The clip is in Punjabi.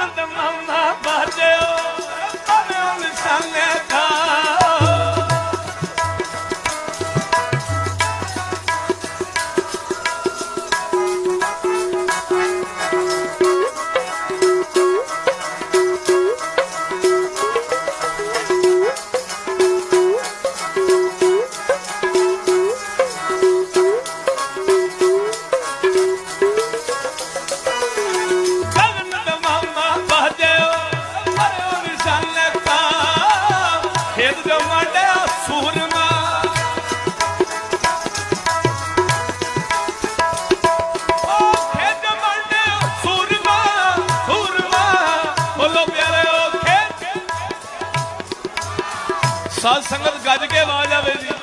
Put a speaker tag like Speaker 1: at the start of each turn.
Speaker 1: ਗਗਨ ਮਾਮਾ ਬਾਜਿਓ ਪਰਿਓ ਨਿਸ਼ਾਨੇ ਸਾਧ ਸੰਗਤ ਗੱਜ ਕੇ ਆਵਾਜ਼ ਆਵੇ ਜੀ।